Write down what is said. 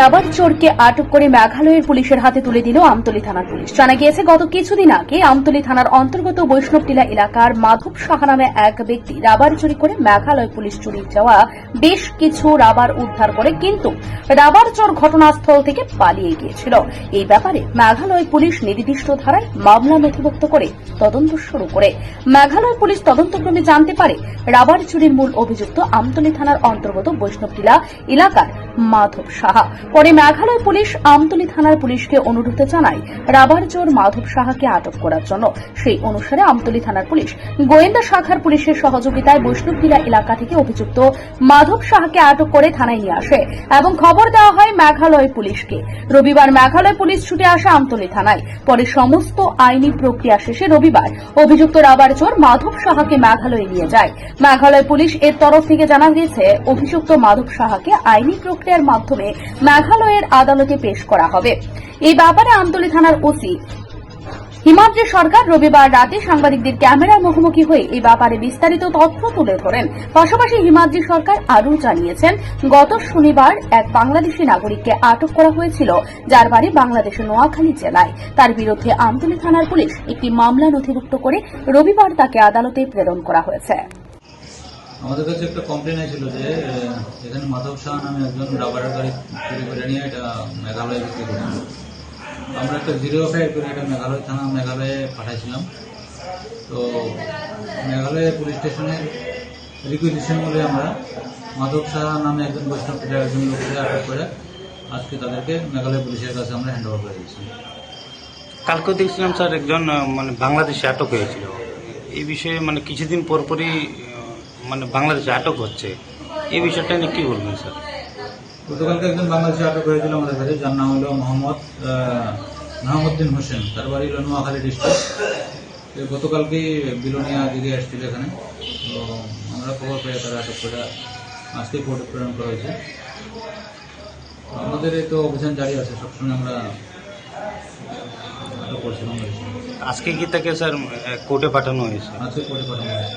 Rubber চোরকে আটক করে মেঘালয়ের পুলিশের হাতে তুলে দিল আমতলী থানার পুলিশ। জানা গিয়েছে, গত কিছুদিন আগে আমতলী থানার অন্তর্গত বৈষ্ণবটিলা এলাকার মাধব সাহা নামে এক ব্যক্তি রাবার চুরি করে মেঘালয় পুলিশ চুরি যাওয়া বেশ কিছু রাবার উদ্ধার করে, কিন্তু রাবার চোর ঘটনাস্থল থেকে পালিয়ে গিয়েছিল। এই ব্যাপারে মেঘালয় পুলিশ নির্দিষ্ট ধারায় মামলা নথিভুক্ত করে তদন্ত শুরু করে। মেঘালয় পুলিশ তদন্তক্রমে জানতে পারে, রাবার চুরির মূল অভিযুক্ত আমতলী থানার অন্তর্গত বৈষ্ণবটিলা এলাকার মাধব সাহা। পরে মেঘালয় পুলিশ আমতলী থানার পুলিশকে অনুরোধ জানায়, রাবার চোর মাধব সাহাকে আটক করার জন্য। সেই অনুসারে আমতলী থানার পুলিশ গোয়েন্দা শাখার পুলিশের সহযোগিতায় বৈষ্ণবটিলা এলাকা থেকে অভিযুক্ত মাধব সাহাকে আটক করে থানায় নিয়ে আসে এবং খবর দেওয়া হয় মেঘালয় পুলিশকে। রবিবার মেঘালয় পুলিশ ছুটে আসে আমতলী থানায়। পরে সমস্ত আইনি প্রক্রিয়া শেষে রবিবার অভিযুক্ত রাবার চোর মাধব সাহাকে মেঘালয়ে নিয়ে যায়। মেঘালয় পুলিশ এর তরফ থেকে জানা গিয়েছে, অভিযুক্ত মাধব সাহাকে আইনি প্রক্রিয়ার মাধ্যমে মেঘালয়ের আদালতে পেশ করা হবে। এই ব্যাপারে আমতলী থানার ওসি হিমাদ্রি সরকার রবিবার রাতে সাংবাদিকদের ক্যামেরার মুখোমুখি হয়ে এই ব্যাপারে বিস্তারিত তথ্য তুলে ধরেন। পাশাপাশি হিমাদ্রি সরকার আরও জানিয়েছেন, গত শনিবার এক বাংলাদেশি নাগরিককে আটক করা হয়েছিল, যার বাড়ি বাংলাদেশের নোয়াখালী জেলায়। তার বিরুদ্ধে আমতলী থানার পুলিশ একটি মামলা নথিভুক্ত করে রবিবার তাকে আদালতে প্রেরণ করা হয়েছে। আমাদের কাছে একটা কমপ্লেন ছিল যে এখানে মাধব শাহ নামে একজন রাবারের গাড়ি তৈরি করে নিয়ে এটা মেঘালয়ে বিক্রি করছিল আমরা একটা জিরো এফআইআর করে এটা মেঘালয় থানা, মেঘালয়ে পাঠাইছিলাম। তো মেঘালয় পুলিশ স্টেশনের রিকুইজিশন বলে আমরা মাধব শাহ নামে একজন বৈষ্ণব পিতার একজন লোককে আটক করে আজকে তাদেরকে মেঘালয় পুলিশের কাছে আমরা হ্যান্ড ওভার করে দিয়েছি। কালকে দেখছিলাম স্যার, একজন মানে বাংলাদেশে আটক হয়েছিল। এই বিষয়ে মানে কিছুদিন পরপরই মানে বাংলাদেশে আটক হচ্ছে। এই বিষয়টা নিয়ে কি বলবেন স্যার? গতকালকে একজন বাংলাদেশে আটক হয়েছিল আমাদের কাছে যার নাম হলো মোহাম্মদ আহ, নাহামুদ্দিন হোসেন। তার বাড়ি হলো নোয়াখালী ডিস্ট্রিক্ট গতকালকেই বিলোনিয়া দিদি আসছিল এখানে। তো আমরা খবর পেয়ে তারা আটক করে আজকে কোর্টে প্রেরণ করা হয়েছে। আমাদের এই তো অভিযান জারি আছে সবসময় আমরা আটক করছি আজকে কি তাকে স্যার কোর্টে পাঠানো হয়েছে? আজকে কোর্টে পাঠানো হয়েছে।